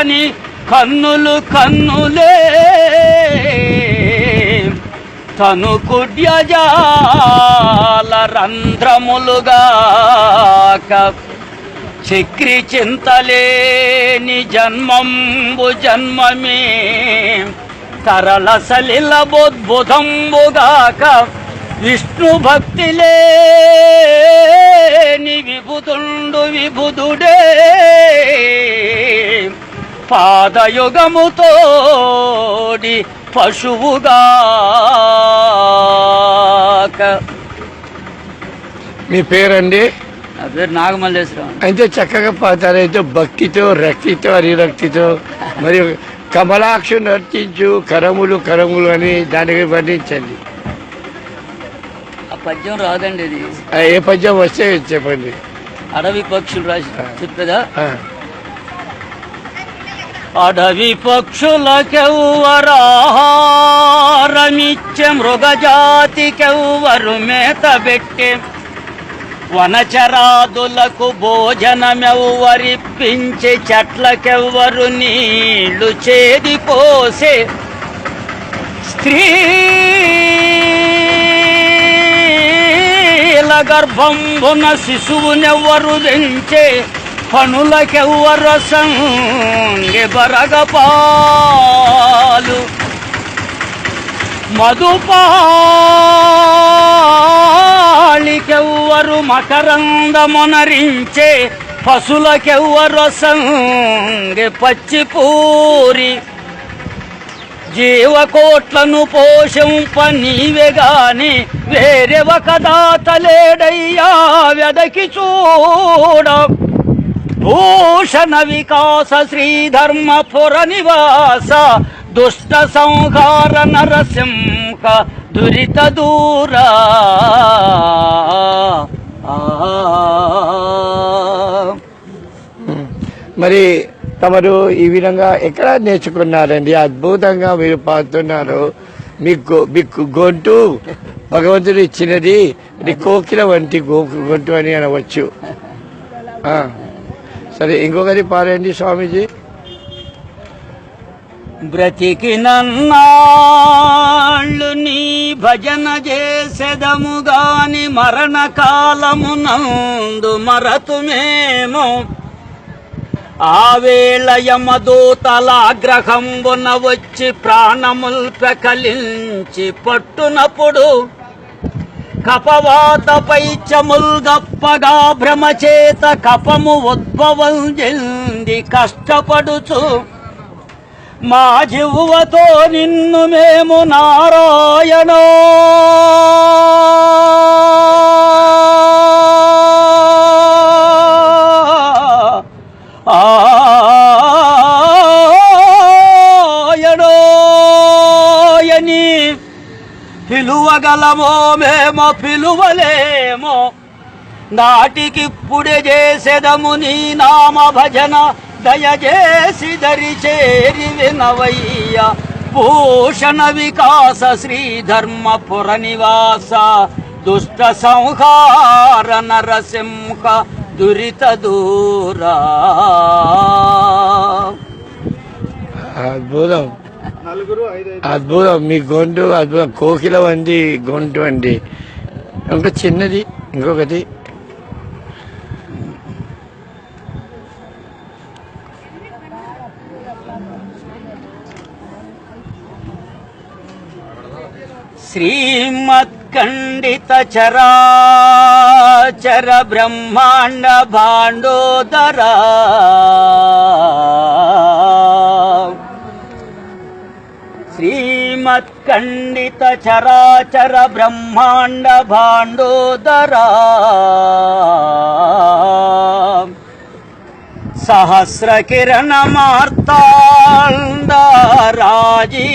కాని కన్నులు కన్నులే. తను కుడ్యజాల రంధ్రములుగాక చక్రి చింతలేని జన్మంబు జన్మమే. తరల సలిల బుద్భుతంబుగాక విష్ణు భక్తి లేని విభుదుండు విభుదుడే. పాదయుగముతోడి పశువుగాక. మీ పేరండి? నా పేరు నాగమల్లేశ్వరం అయితే చక్కగా పాడతారు. అయితే భక్తితో రక్తితో హరిరక్తితో మరియు కమలాక్షు నర్తించు కరములు కరములు అని దానికి వర్ణించండి. ఆ పద్యం రాదండి ఇది. ఏ పద్యం వస్తే చెప్పండి. అడవి పక్షులు రాసి చెప్పేదా? అడవి పక్షులకెవ్వరాహారమిచ్చే మృగజాతికెవ్వరు మేత పెట్టే వనచరాదులకు భోజనమెవ్వరిప్పించే చెట్లకెవ్వరు నీళ్ళు చేది పోసే స్త్రీ గర్భంబున శిశువునెవ్వరు దించే పనులకెవ్వరు సంగె బరగపాలు. మధుపాళికెవ్వరు మకరందమునరించే పశులకెవ్వరు పచ్చిపూరి. జీవకోట్లను పోషంప నీవే గాని వేరే ఒక దాతలేడయ్యా వెదకి చూడ. భూషణ వికాస శ్రీధర్మపుర నివాస దుష్ట సంహార నరసింహ దురిత దూరా మరి తమరు ఈ విధంగా ఎక్కడ నేర్చుకున్నారండి? అద్భుతంగా మీరు పాడుతున్నారు. మీకు మీకు గొంతు భగవంతుడు ఇచ్చినది కోకిల వంటి గొంతు అని అనవచ్చు. ఆ, సరే ఇంకొకటి పాడండి స్వామీజీ. బ్రతికి నన్నాళ్ళు నీ భజన చేసెదము గాని మరణ మరతుమేమో. ఆవేళ యమదూతల ఆగ్రహంబున వచ్చి ప్రాణముల్ ప్రకలించి పట్టునప్పుడు కపవాతపై చముల్గప్పగా భ్రమచేత కపము ఉద్భవం చెంది కష్టపడుచు. మా జివ్వతో నిన్ను మేము నారాయణ. పిలువగలమో మేము పిలువలేమో. నాటికిప్పుడే చేసెదము నీ నామ భజన దయచేసి దరి చేరి వినవయ్య. భూషణ వికాస శ్రీ ధర్మపుర నివాస దుష్ట సంహార నరసింహ దురిత దూరా. అద్భుతం. అద్భుతం. మీ గొంతు అద్భుతం. కోకిల వంటి గొంతు అండి. ఇంకా చిన్నది ఇంకొకటి. శ్రీమత్ఖండిత చరాచర బ్రహ్మాండ భాండోదరా. శ్రీమత్ఖండిత చరాచర బ్రహ్మాండ భాండోదరా. సహస్ర రాజీవయుగళంబు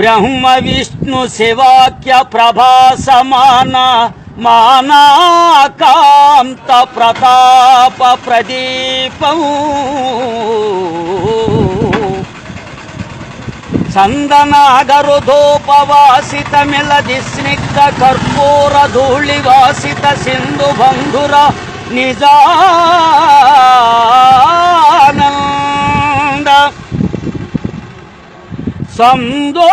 బ్రహ్మ విష్ణు శివాక్య ప్రభా సమానా మానాకాంత ప్రతాప ప్రదీపం చందనాగరుధోపవాసిత మిలది స్నిగ్ధ కర్పూర ధూళివాసిత సింధు బంధుర నిజానంద సందో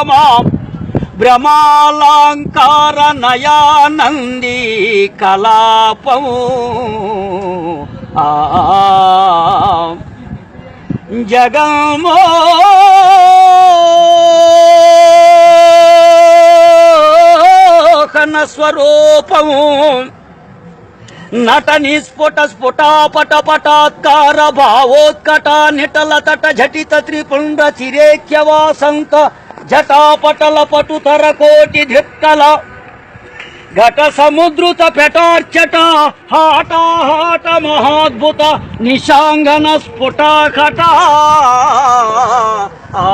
విభ్రమ భ్రమాలంకార నయానంది కలాపం. జగమో. కన స్వరూపము నట నిస్ఫుట స్ఫుటాపట పటాత్కార భావోత్కట నిటల తట ఝటిత త్రిపుండ చిరేక్యవాసంక జటాపటల పటుతర కోటి ధిక్కల. ఘట సముద్రుత పెటార్చట హాటాహాట మహాద్భుత నిశాంగన స్ఫుటాఘట ఆ